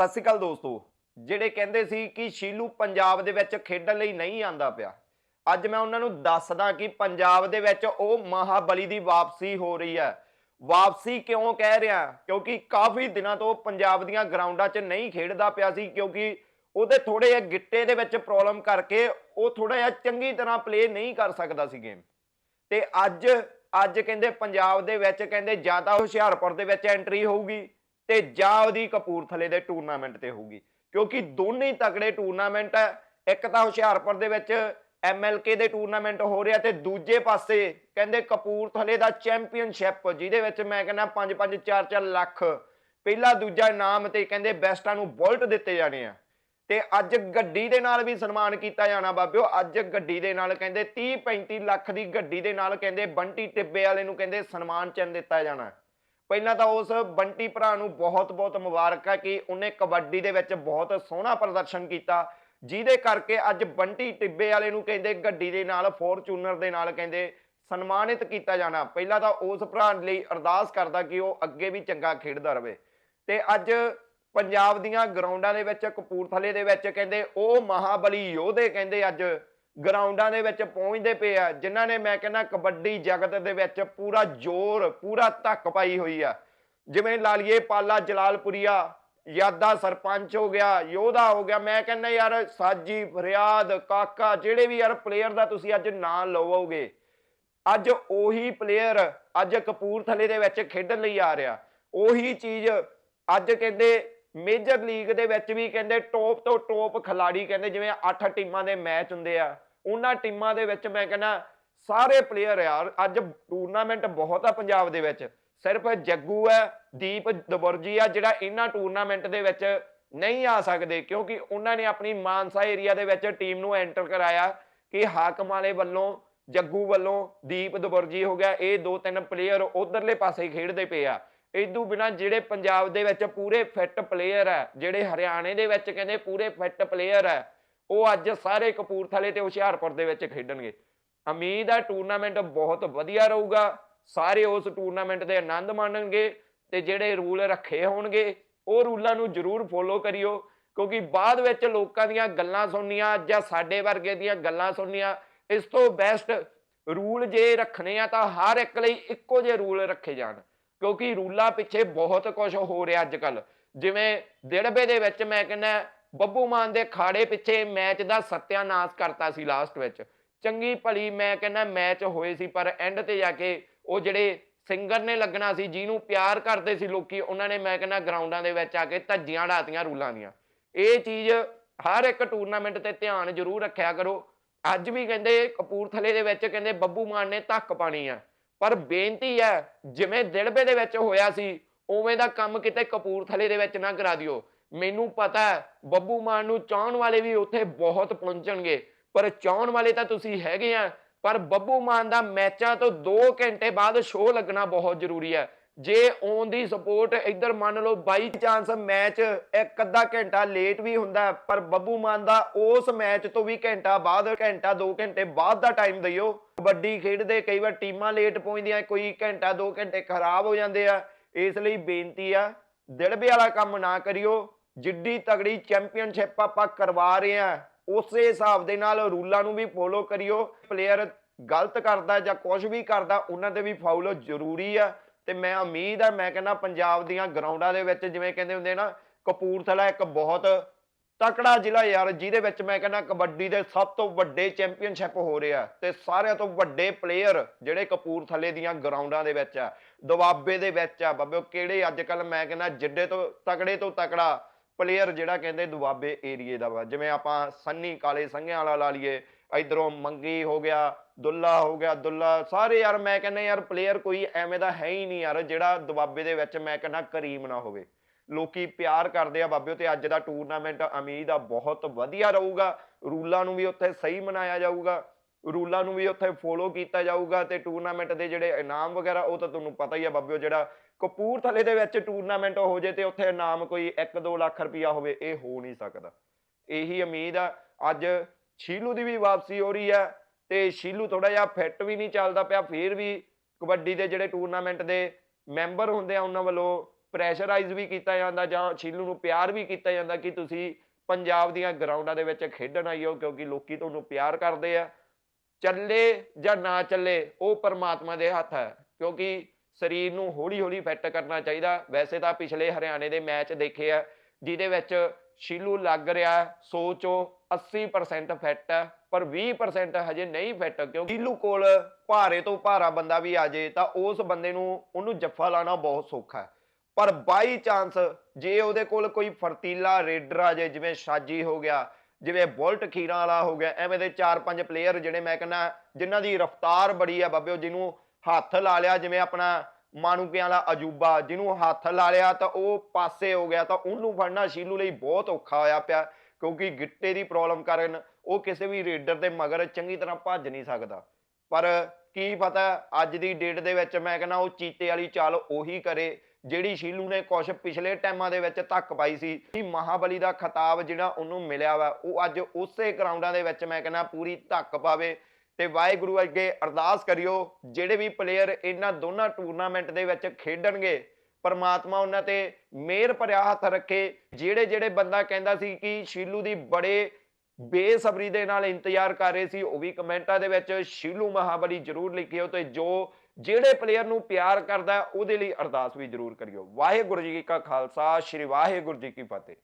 ਸਤਿ ਸ਼੍ਰੀ ਅਕਾਲ ਦੋਸਤੋ। ਜਿਹੜੇ ਕਹਿੰਦੇ ਸੀ ਕਿ ਸ਼ੀਲੂ ਪੰਜਾਬ ਦੇ ਵਿੱਚ ਖੇਡਣ ਲਈ ਨਹੀਂ ਆਂਦਾ ਪਿਆ। ਅੱਜ ਮੈਂ ਉਹਨਾਂ ਨੂੰ ਦੱਸਦਾ ਕਿ ਪੰਜਾਬ ਦੇ ਵਿੱਚ ਉਹ ਮਹਾਬਲੀ ਦੀ ਵਾਪਸੀ ਹੋ ਰਹੀ ਹੈ। ਵਾਪਸੀ ਕਿਉਂ ਕਹਿ ਰਿਹਾ? ਕਿਉਂਕਿ ਕਾਫੀ ਦਿਨਾਂ ਤੋਂ ਪੰਜਾਬ ਦੀਆਂ ਗਰਾਊਂਡਾਂ 'ਚ ਨਹੀਂ ਖੇਡਦਾ ਪਿਆ ਸੀ, ਕਿਉਂਕਿ ਉਹਦੇ ਥੋੜੇ ਜਿਹੇ ਗਿੱਟੇ ਦੇ ਵਿੱਚ ਪ੍ਰੋਬਲਮ ਕਰਕੇ ਉਹ ਥੋੜਾ ਜਿਹਾ ਚੰਗੀ ਤਰ੍ਹਾਂ ਪਲੇ ਨਹੀਂ ਕਰ ਸਕਦਾ ਸੀ ਗੇਮ ਤੇ ਅੱਜ ਅੱਜ ਕਹਿੰਦੇ ਪੰਜਾਬ ਦੇ ਵਿੱਚ ਕਹਿੰਦੇ ਜਾਂ ਤਾਂ ਹੁਸ਼ਿਆਰਪੁਰ ਦੇ ਵਿੱਚ ਐਂਟਰੀ ਹੋਊਗੀ ਤੇ ਜਾਂ ਉਹਦੀ ਕਪੂਰਥਲੇ ਦੇ ਟੂਰਨਾਮੈਂਟ ਤੇ ਹੋਊਗੀ। ਕਿਉਂਕਿ ਦੋਨੇ ਹੀ ਤਕੜੇ ਟੂਰਨਾਮੈਂਟ ਹੈ ਇੱਕ ਤਾਂ ਹੁਸ਼ਿਆਰਪੁਰ ਦੇ ਵਿੱਚ ਐਮਐਲਕੇ ਦੇ ਟੂਰਨਾਮੈਂਟ ਹੋ ਰਿਹਾ ਤੇ ਦੂਜੇ ਪਾਸੇ ਕਹਿੰਦੇ ਕਪੂਰਥਲੇ ਦਾ ਚੈਂਪੀਅਨਸ਼ਿਪ ਜਿਹਦੇ ਵਿੱਚ ਮੈਂ ਕਹਿੰਦਾ 5 5 4 4 ਲੱਖ। ਪਹਿਲਾ, ਦੂਜਾ ਇਨਾਮ ਤੇ ਕਹਿੰਦੇ ਬੈਸਟਾਂ ਨੂੰ ਬੁਲਟ ਦਿੱਤੇ ਜਾਣੇ ਆ। ਤੇ ਅੱਜ ਗੱਡੀ ਦੇ ਨਾਲ ਵੀ ਸਨਮਾਨ ਕੀਤਾ ਜਾਣਾ ਬਾਬਿਓ। ਅੱਜ ਗੱਡੀ ਦੇ ਨਾਲ ਕਹਿੰਦੇ 30 35 ਲੱਖ ਦੀ ਗੱਡੀ ਦੇ ਨਾਲ ਕਹਿੰਦੇ ਬੰਟੀ ਟਿੱਬੇ ਵਾਲੇ ਨੂੰ ਕਹਿੰਦੇ ਸਨਮਾਨ ਚਿੰਨ ਦਿੱਤਾ ਜਾਣਾ। ਪਹਿਲਾਂ ਤਾਂ ਉਸ ਬੰਟੀ ਭਰਾ ਨੂੰ ਬਹੁਤ-ਬਹੁਤ ਮੁਬਾਰਕਾਂ ਕਿ ਉਹਨੇ ਕਬੱਡੀ ਦੇ ਵਿੱਚ ਬਹੁਤ ਸੋਹਣਾ ਪ੍ਰਦਰਸ਼ਨ ਕੀਤਾ, ਜਿਹਦੇ ਕਰਕੇ ਅੱਜ ਬੰਟੀ ਟਿੱਬੇ ਵਾਲੇ ਨੂੰ ਕਹਿੰਦੇ ਗੱਡੀ ਦੇ ਨਾਲ, ਫੋਰਚੂਨਰ ਦੇ ਨਾਲ ਕਹਿੰਦੇ ਸਨਮਾਨਿਤ ਕੀਤਾ ਜਾਣਾ। ਪਹਿਲਾਂ ਤਾਂ ਉਸ ਭਰਾ ਲਈ ਅਰਦਾਸ ਕਰਦਾ ਕਿ ਉਹ ਅੱਗੇ ਵੀ ਚੰਗਾ ਖੇਡਦਾ ਰਹੇ ਤੇ ਅੱਜ ਪੰਜਾਬ ਦੀਆਂ ਗਰਾਊਂਡਾਂ ਦੇ ਵਿੱਚ, ਕਪੂਰਥਲੇ ਦੇ ਵਿੱਚ ਕਹਿੰਦੇ ਉਹ ਮਹਾਬਲੀ ਯੋਧੇ ਕਹਿੰਦੇ ਅੱਜ ਗਰਾਊਂਡਾਂ ਦੇ ਵਿੱਚ ਪਹੁੰਚਦੇ ਪਏ ਆ, ਜਿਨ੍ਹਾਂ ਨੇ ਮੈਂ ਕਹਿੰਦਾ ਕਬੱਡੀ ਜਗਤ ਦੇ ਵਿੱਚ ਪੂਰਾ ਜ਼ੋਰ, ਪੂਰਾ ਧੱਕ ਪਾਈ ਹੋਈ ਆ। ਜਿਵੇਂ ਲਾਲੀਏ ਪਾਲਾ ਜਲਾਲਪੁਰੀਆ, ਯਾਦਾ ਸਰਪੰਚ ਹੋ ਗਿਆ, ਯੋਧਾ ਹੋ ਗਿਆ, ਮੈਂ ਕਹਿੰਦਾ ਯਾਰ ਸਾਜੀ, ਫਰਿਆਦ, ਕਾਕਾ, ਜਿਹੜੇ ਵੀ ਯਾਰ ਪਲੇਅਰ ਦਾ ਤੁਸੀਂ ਅੱਜ ਨਾਂ ਲਵੋਗੇ, ਅੱਜ ਉਹੀ ਪਲੇਅਰ ਅੱਜ ਕਪੂਰਥਲੇ ਦੇ ਵਿੱਚ ਖੇਡਣ ਲਈ ਆ ਰਿਹਾ। ਉਹੀ ਚੀਜ਼ ਅੱਜ ਕਹਿੰਦੇ ਮੇਜਰ ਲੀਗ ਦੇ ਵਿੱਚ ਵੀ ਕਹਿੰਦੇ ਟੌਪ ਤੋਂ ਟੌਪ ਖਿਲਾੜੀ ਕਹਿੰਦੇ ਜਿਵੇਂ 8 ਟੀਮਾਂ ਦੇ ਮੈਚ ਹੁੰਦੇ ਆ, ਉਹਨਾਂ ਟੀਮਾਂ ਦੇ ਵਿੱਚ ਮੈਂ ਕਹਿੰਦਾ ਸਾਰੇ ਪਲੇਅਰ ਯਾਰ, ਅੱਜ ਟੂਰਨਾਮੈਂਟ ਬਹੁਤ ਆ ਪੰਜਾਬ ਦੇ ਵਿੱਚ। ਸਿਰਫ ਜੱਗੂ ਹੈ ਦੀਪ ਦਬੁਰਜੀ ਆ, ਜਿਹੜਾ ਇਹਨਾਂ ਟੂਰਨਾਮੈਂਟ ਦੇ ਵਿੱਚ ਨਹੀਂ ਆ ਸਕਦੇ, ਕਿਉਂਕਿ ਉਹਨਾਂ ਨੇ ਆਪਣੀ ਮਾਨਸਾ ਏਰੀਆ ਦੇ ਵਿੱਚ ਟੀਮ ਨੂੰ ਐਂਟਰ ਕਰਾਇਆ ਕਿ ਹਾਕਮ ਵਾਲੇ ਵੱਲੋਂ, ਜੱਗੂ ਵੱਲੋਂ ਦੀਪ ਦਬੁਰਜੀ ਹੋ ਗਿਆ, ਇਹ ਦੋ ਤਿੰਨ ਪਲੇਅਰ ਉਧਰਲੇ ਪਾਸੇ ਹੀ ਖੇਡਦੇ ਪਏ ਆ। ਇਦੋਂ ਬਿਨਾ ਜਿਹੜੇ ਪੰਜਾਬ ਦੇ ਵਿੱਚ ਪੂਰੇ ਫਿੱਟ ਪਲੇਅਰ ਹੈ, ਜਿਹੜੇ ਹਰਿਆਣੇ ਦੇ ਵਿੱਚ ਕਹਿੰਦੇ ਪੂਰੇ ਫਿੱਟ ਪਲੇਅਰ ਹੈ, ਉਹ ਅੱਜ ਸਾਰੇ ਕਪੂਰਥਲੇ ਤੇ ਹੁਸ਼ਿਆਰਪੁਰ ਦੇ ਵਿੱਚ ਖੇਡਣਗੇ। ਉਮੀਦ ਹੈ ਟੂਰਨਾਮੈਂਟ ਬਹੁਤ ਵਧੀਆ ਰਹੂਗਾ, ਸਾਰੇ ਉਸ ਟੂਰਨਾਮੈਂਟ ਦੇ ਆਨੰਦ ਮਾਣਨਗੇ ਤੇ ਜਿਹੜੇ ਰੂਲ ਰੱਖੇ ਹੋਣਗੇ, ਉਹ ਰੂਲਾਂ ਨੂੰ ਜ਼ਰੂਰ ਫੋਲੋ ਕਰਿਓ, ਕਿਉਂਕਿ ਬਾਅਦ ਵਿੱਚ ਲੋਕਾਂ ਦੀਆਂ ਗੱਲਾਂ ਸੁਣਨੀਆਂ ਜਾਂ ਸਾਡੇ ਵਰਗੇ ਦੀਆਂ ਗੱਲਾਂ ਸੁਣਨੀਆਂ, ਇਸ ਤੋਂ ਬੈਸਟ ਰੂਲ ਜੇ ਰੱਖਣੇ ਆ ਤਾਂ ਹਰ ਇੱਕ ਲਈ ਇੱਕੋ ਜਿਹੇ ਰੂਲ ਰੱਖੇ ਜਾਣ। ਕਿਉਂਕਿ ਰੂਲਾਂ ਪਿੱਛੇ ਬਹੁਤ ਕੁਝ ਹੋ ਰਿਹਾ ਅੱਜ ਕੱਲ ਜਿਵੇਂ ਦਿੜਬੇ ਦੇ ਵਿੱਚ ਮੈਂ ਕਹਿੰਦਾ, ਬੱਬੂ ਮਾਨ ਦੇ ਖਾੜੇ ਪਿੱਛੇ ਮੈਚ ਦਾ ਸਤਿਆਨਾਸ ਕਰਤਾ ਸੀ ਲਾਸਟ ਵਿੱਚ। ਚੰਗੀ ਭਲੀ ਮੈਂ ਕਹਿੰਦਾ ਮੈਚ ਹੋਏ ਸੀ, ਪਰ ਐਂਡ ਤੇ ਜਾ ਕੇ ਉਹ ਜਿਹੜੇ ਸਿੰਗਰ ਨੇ ਲੱਗਣਾ ਸੀ, ਜਿਹਨੂੰ ਪਿਆਰ ਕਰਦੇ ਸੀ ਲੋਕੀ, ਉਹਨਾਂ ਨੇ ਮੈਂ ਕਹਿੰਦਾ ਗਰਾਊਂਡਾਂ ਦੇ ਵਿੱਚ ਆ ਕੇ ਧੱਜੀਆਂ ਢਾਤੀਆਂ ਰੂਲਾਂ ਦੀਆਂ। ਇਹ ਚੀਜ਼ ਹਰ ਇੱਕ ਟੂਰਨਾਮੈਂਟ ਤੇ ਧਿਆਨ ਜ਼ਰੂਰ ਰੱਖਿਆ ਕਰੋ। ਅੱਜ ਵੀ ਕਹਿੰਦੇ ਕਪੂਰਥਲੇ ਦੇ ਵਿੱਚ ਕਹਿੰਦੇ ਬੱਬੂ ਮਾਨ ਨੇ ਧੱਕ ਪਾਣੀ ਆ। ਪਰ ਬੇਨਤੀ ਹੈ, ਜਿਵੇਂ ਦਿਲਬੇ ਦੇ ਵਿੱਚ ਹੋਇਆ ਸੀ, ਉਵੇਂ ਦਾ ਕੰਮ ਕਿਤੇ ਕਪੂਰਥਲੇ ਦੇ ਵਿੱਚ ਨਾ ਕਰਾ ਦਿਓ। ਮੈਨੂੰ ਪਤਾ ਬੱਬੂ ਮਾਨ ਨੂੰ ਚਾਹਣ ਵਾਲੇ ਵੀ ਉੱਥੇ ਬਹੁਤ ਪਹੁੰਚਣਗੇ, ਪਰ ਚਾਹਣ ਵਾਲੇ ਤਾਂ ਤੁਸੀਂ ਹੈਗੇ ਆ। ਪਰ ਬੱਬੂ ਮਾਨ ਦਾ ਮੈਚਾਂ ਤੋਂ 2 ਘੰਟੇ ਬਾਅਦ ਸ਼ੋਅ ਲੱਗਣਾ ਬਹੁਤ ਜ਼ਰੂਰੀ ਹੈ। ਜੇ ਔਨ ਦੀ ਸਪੋਰਟ ਇੱਧਰ ਮੰਨ ਲਓ ਬਾਈ ਚਾਂਸ ਮੈਚ ਇੱਕ ਅੱਧਾ ਘੰਟਾ ਲੇਟ ਵੀ ਹੁੰਦਾ, ਪਰ ਬੱਬੂ ਮਾਨ ਦਾ ਉਸ ਮੈਚ ਤੋਂ ਵੀ ਘੰਟਾ ਬਾਅਦ, ਘੰਟਾ 2 ਘੰਟੇ ਬਾਅਦ ਦਾ ਟਾਈਮ ਦਿਓ। ਕਬੱਡੀ ਖੇਡਦੇ ਕਈ ਵਾਰ ਟੀਮਾਂ ਲੇਟ ਪਹੁੰਚਦੀਆਂ, ਕੋਈ ਘੰਟਾ 2 ਘੰਟੇ ਖਰਾਬ ਹੋ ਜਾਂਦੇ ਆ। ਇਸ ਲਈ ਬੇਨਤੀ ਆ ਦਿਲਬੇ ਵਾਲਾ ਕੰਮ ਨਾ ਕਰਿਓ। ਜਿੱਡੀ ਤਗੜੀ ਚੈਂਪੀਅਨਸ਼ਿਪ ਆਪਾਂ ਕਰਵਾ ਰਹੇ ਆ, ਉਸੇ ਹਿਸਾਬ ਦੇ ਨਾਲ ਰੂਲਾਂ ਨੂੰ ਵੀ ਫੋਲੋ ਕਰਿਓ। ਪਲੇਅਰ ਗਲਤ ਕਰਦਾ ਜਾਂ ਕੁਝ ਵੀ ਕਰਦਾ, ਉਹਨਾਂ ਤੇ ਵੀ ਫਾਉਲ ਜ਼ਰੂਰੀ ਆ। ਤੇ ਮੈਂ ਉਮੀਦ ਆ, ਮੈਂ ਕਹਿੰਦਾ ਪੰਜਾਬ ਦੀਆਂ ਗਰਾਊਂਡਾਂ ਦੇ ਵਿੱਚ ਜਿਵੇਂ ਕਹਿੰਦੇ ਹੁੰਦੇ ਨਾ, ਕਪੂਰਥਲਾ ਇੱਕ ਬਹੁਤ ਤਕੜਾ ਜ਼ਿਲ੍ਹਾ ਯਾਰ, ਜਿਹਦੇ ਵਿੱਚ ਮੈਂ ਕਹਿੰਦਾ ਕਬੱਡੀ ਦੇ ਸਭ ਤੋਂ ਵੱਡੇ ਚੈਂਪੀਅਨਸ਼ਿਪ ਹੋ ਰਿਹਾ ਤੇ ਸਾਰਿਆਂ ਤੋਂ ਵੱਡੇ ਪਲੇਅਰ ਜਿਹੜੇ ਕਪੂਰਥਲੇ ਦੀਆਂ ਗਰਾਊਂਡਾਂ ਦੇ ਵਿੱਚ ਆ, ਦੁਆਬੇ ਦੇ ਵਿੱਚ ਆ, ਬਾਬੇ ਕਿਹੜੇ ਅੱਜ ਕੱਲ ਮੈਂ ਕਹਿੰਦਾ ਜਿੱਡੇ ਤੋਂ, ਤਕੜੇ ਤੋਂ ਤਕੜਾ ਪਲੇਅਰ ਜਿਹੜਾ ਕਹਿੰਦੇ ਦੁਆਬੇ ਏਰੀਏ ਦਾ ਵਾ, ਜਿਵੇਂ ਆਪਾਂ ਸੰਨੀ ਕਾਲੇ ਸੰਘਿਆਂ ਵਾਲਾ ਲਾ ਲਈਏ ਇਧਰੋਂ ਮੰਗੀ ਹੋ ਗਿਆ, ਦੁੱਲਾ ਹੋ ਗਿਆ, ਦੁੱਲਾ ਸਾਰੇ ਯਾਰ ਮੈਂ ਕਹਿੰਦਾ ਯਾਰ ਪਲੇਅਰ ਕੋਈ ਐਵੇਂ ਦਾ ਹੈ ਹੀ ਨਹੀਂ ਯਾਰ, ਜਿਹੜਾ ਦੁਆਬੇ ਦੇ ਵਿੱਚ ਮੈਂ ਕਹਿੰਦਾ ਕਰੀਮ ਨਾ ਹੋਵੇ। ਲੋਕੀ ਪਿਆਰ ਕਰਦੇ ਆ ਬਾਬਿਓ ਤੇ ਅੱਜ ਦਾ ਟੂਰਨਾਮੈਂਟ ਉਮੀਦ ਆ ਬਹੁਤ ਵਧੀਆ ਰਹੂਗਾ। ਰੂਲਾਂ ਨੂੰ ਵੀ ਉੱਥੇ ਸਹੀ ਮਨਾਇਆ ਜਾਊਗਾ। ਰੂਲਾਂ ਨੂੰ ਵੀ ਉੱਥੇ ਫੋਲੋ ਕੀਤਾ ਜਾਊਗਾ ਤੇ ਟੂਰਨਾਮੈਂਟ ਦੇ ਜਿਹੜੇ ਇਨਾਮ ਵਗੈਰਾ, ਉਹ ਤਾਂ ਤੁਹਾਨੂੰ ਪਤਾ ਹੀ ਆ ਬਾਬਿਓ, ਜਿਹੜਾ ਕਪੂਰਥਲੇ ਦੇ ਵਿੱਚ ਟੂਰਨਾਮੈਂਟ ਹੋ ਜੇ ਤੇ ਉੱਥੇ ਇਨਾਮ ਕੋਈ 1-2 ਲੱਖ ਰੁਪਇਆ ਹੋਵੇ, ਇਹ ਹੋ ਨਹੀਂ ਸਕਦਾ। ਇਹੀ ਉਮੀਦ ਆ। ਅੱਜ ਸ਼ੀਲੂ ਦੀ ਵੀ ਵਾਪਸੀ ਹੋ ਰਹੀ ਹੈ ਤੇ ਸ਼ੀਲੂ ਥੋੜਾ ਜਿਹਾ ਫਿੱਟ ਵੀ ਨਹੀਂ ਚੱਲਦਾ ਪਿਆ, ਫੇਰ ਵੀ ਕਬੱਡੀ ਦੇ ਜਿਹੜੇ ਟੂਰਨਾਮੈਂਟ ਦੇ ਮੈਂਬਰ ਹੁੰਦੇ ਆ, ਉਹਨਾਂ ਵੱਲੋਂ ਪ੍ਰੈਸ਼ਰਾਈਜ਼ ਵੀ ਕੀਤਾ ਜਾਂਦਾ ਜਾਂ ਸ਼ੀਲੂ ਨੂੰ ਪਿਆਰ ਵੀ ਕੀਤਾ ਜਾਂਦਾ ਕਿ ਤੁਸੀਂ ਪੰਜਾਬ ਦੀਆਂ ਗਰਾਊਂਡਾਂ ਦੇ ਵਿੱਚ ਖੇਡਣ ਆਈਓ ਕਿਉਂਕਿ ਲੋਕੀ ਤੁਹਾਨੂੰ ਪਿਆਰ ਕਰਦੇ ਆ। ਚੱਲੇ ਜਾਂ ਨਾ ਚੱਲੇ, ਉਹ ਪਰਮਾਤਮਾ ਦੇ ਹੱਥ ਹੈ, ਕਿਉਂਕਿ ਸਰੀਰ ਨੂੰ ਹੌਲੀ ਹੌਲੀ ਫਿੱਟ ਕਰਨਾ ਚਾਹੀਦਾ। ਵੈਸੇ ਤਾਂ ਪਿਛਲੇ ਹਰਿਆਣੇ ਦੇ ਮੈਚ ਦੇਖੇ ਆ, ਜਿਹਦੇ ਵਿੱਚ ਸ਼ੀਲੂ ਲੱਗ ਰਿਹਾ 100 ਚੋਂ 80% ਫਿੱਟ ਹੈ, ਪਰ 20% ਹਜੇ ਨਹੀਂ ਫਿੱਟ ਕਿਉਂਕਿ ਸ਼ੀਲੂ ਕੋਲ ਭਾਰੇ ਤੋਂ ਭਾਰਾ ਬੰਦਾ ਵੀ ਆ ਜੇ, ਤਾਂ ਉਸ ਬੰਦੇ ਨੂੰ, ਉਹਨੂੰ ਜੱਫਾ ਲਾਣਾ ਬਹੁਤ ਸੌਖਾ ਹੈ। ਪਰ ਬਾਈ ਚਾਂਸ ਜੇ ਉਹਦੇ ਕੋਲ ਕੋਈ ਫਰਤੀਲਾ ਰੇਡਰ ਆ ਜੇ, ਜਿਵੇਂ ਸ਼ਾਜੀ ਹੋ ਗਿਆ, ਜਿਵੇਂ ਬੁਲਟ ਖੀਰਾਂ ਵਾਲਾ ਹੋ ਗਿਆ, ਐਵੇਂ ਦੇ 4-5 ਪਲੇਅਰ ਜਿਹੜੇ ਮੈਂ ਕਹਿੰਦਾ, ਜਿਨ੍ਹਾਂ ਦੀ ਰਫ਼ਤਾਰ ਬੜੀ ਆ ਬਾਬਿਓ ਜਿਹਨੂੰ ਹੱਥ ਲਾ ਲਿਆ, ਜਿਵੇਂ ਆਪਣਾ ਮਾਨੂਕਿਆਂ ਵਾਲਾ ਅਜੂਬਾ, ਜਿਹਨੂੰ ਹੱਥ ਲਾ ਲਿਆ ਤਾਂ ਉਹ ਪਾਸੇ ਹੋ ਗਿਆ, ਤਾਂ ਉਹਨੂੰ ਫੜਨਾ ਸ਼ੀਲੂ ਲਈ ਬਹੁਤ ਔਖਾ ਹੋਇਆ ਪਿਆ, ਕਿਉਂਕਿ ਗਿੱਟੇ ਦੀ ਪ੍ਰੋਬਲਮ ਕਾਰਨ ਉਹ ਕਿਸੇ ਵੀ ਰੇਡਰ ਦੇ ਮਗਰ ਚੰਗੀ ਤਰ੍ਹਾਂ ਭੱਜ ਨਹੀਂ ਸਕਦਾ। ਪਰ ਕੀ ਪਤਾ, ਅੱਜ ਦੀ ਡੇਟ ਦੇ ਵਿੱਚ ਮੈਂ ਕਹਿੰਦਾ ਉਹ ਚੀਤੇ ਵਾਲੀ ਚਾਲ ਉਹੀ ਕਰੇ, ਜਿਹੜੀ ਸ਼ੀਲੂ ਨੇ ਕੁਛ ਪਿਛਲੇ ਟਾਈਮਾਂ ਦੇ ਵਿੱਚ ਧੱਕ ਪਾਈ ਸੀ। ਕਿ ਮਹਾਬਲੀ ਦਾ ਖਿਤਾਬ ਜਿਹੜਾ ਉਹਨੂੰ ਮਿਲਿਆ ਵਾ, ਉਹ ਅੱਜ ਉਸੇ ਗਰਾਊਂਡਾਂ ਦੇ ਵਿੱਚ ਮੈਂ ਕਹਿੰਦਾ ਪੂਰੀ ਧੱਕ ਪਾਵੇ। ਤੇ ਵਾਹਿਗੁਰੂ ਅੱਗੇ ਅਰਦਾਸ ਕਰਿਓ, ਜਿਹੜੇ ਵੀ ਪਲੇਅਰ ਇਹਨਾਂ ਦੋਨਾਂ ਟੂਰਨਾਮੈਂਟ ਦੇ ਵਿੱਚ ਖੇਡਣਗੇ, ਪਰਮਾਤਮਾ ਉਹਨਾਂ ਤੇ ਮਿਹਰ ਭਰਿਆ ਹੱਥ ਰੱਖੇ। ਜਿਹੜੇ ਜਿਹੜੇ ਬੰਦਾ ਕਹਿੰਦਾ ਸੀ ਕਿ ਸ਼ੀਲੂ ਦੀ ਬੜੇ ਬੇਸਬਰੀ ਦੇ ਨਾਲ ਇੰਤਜ਼ਾਰ ਕਰ ਰਹੇ ਸੀ, ਉਹ ਵੀ ਕਮੈਂਟਾਂ ਦੇ ਵਿੱਚ ਸ਼ੀਲੂ ਮਹਾਬਲੀ ਜਰੂਰ ਲਿਖਿਓ ਤੇ ਜੋ ਜਿਹੜੇ ਪਲੇਅਰ ਨੂੰ ਪਿਆਰ ਕਰਦਾ ਉਹਦੇ ਲਈ ਅਰਦਾਸ ਵੀ ਜਰੂਰ ਕਰਿਓ। ਵਾਹਿਗੁਰੂ ਜੀ ਕਾ ਖਾਲਸਾ, ਸ੍ਰੀ ਵਾਹਿਗੁਰੂ ਜੀ ਕੀ ਫਤਿਹ।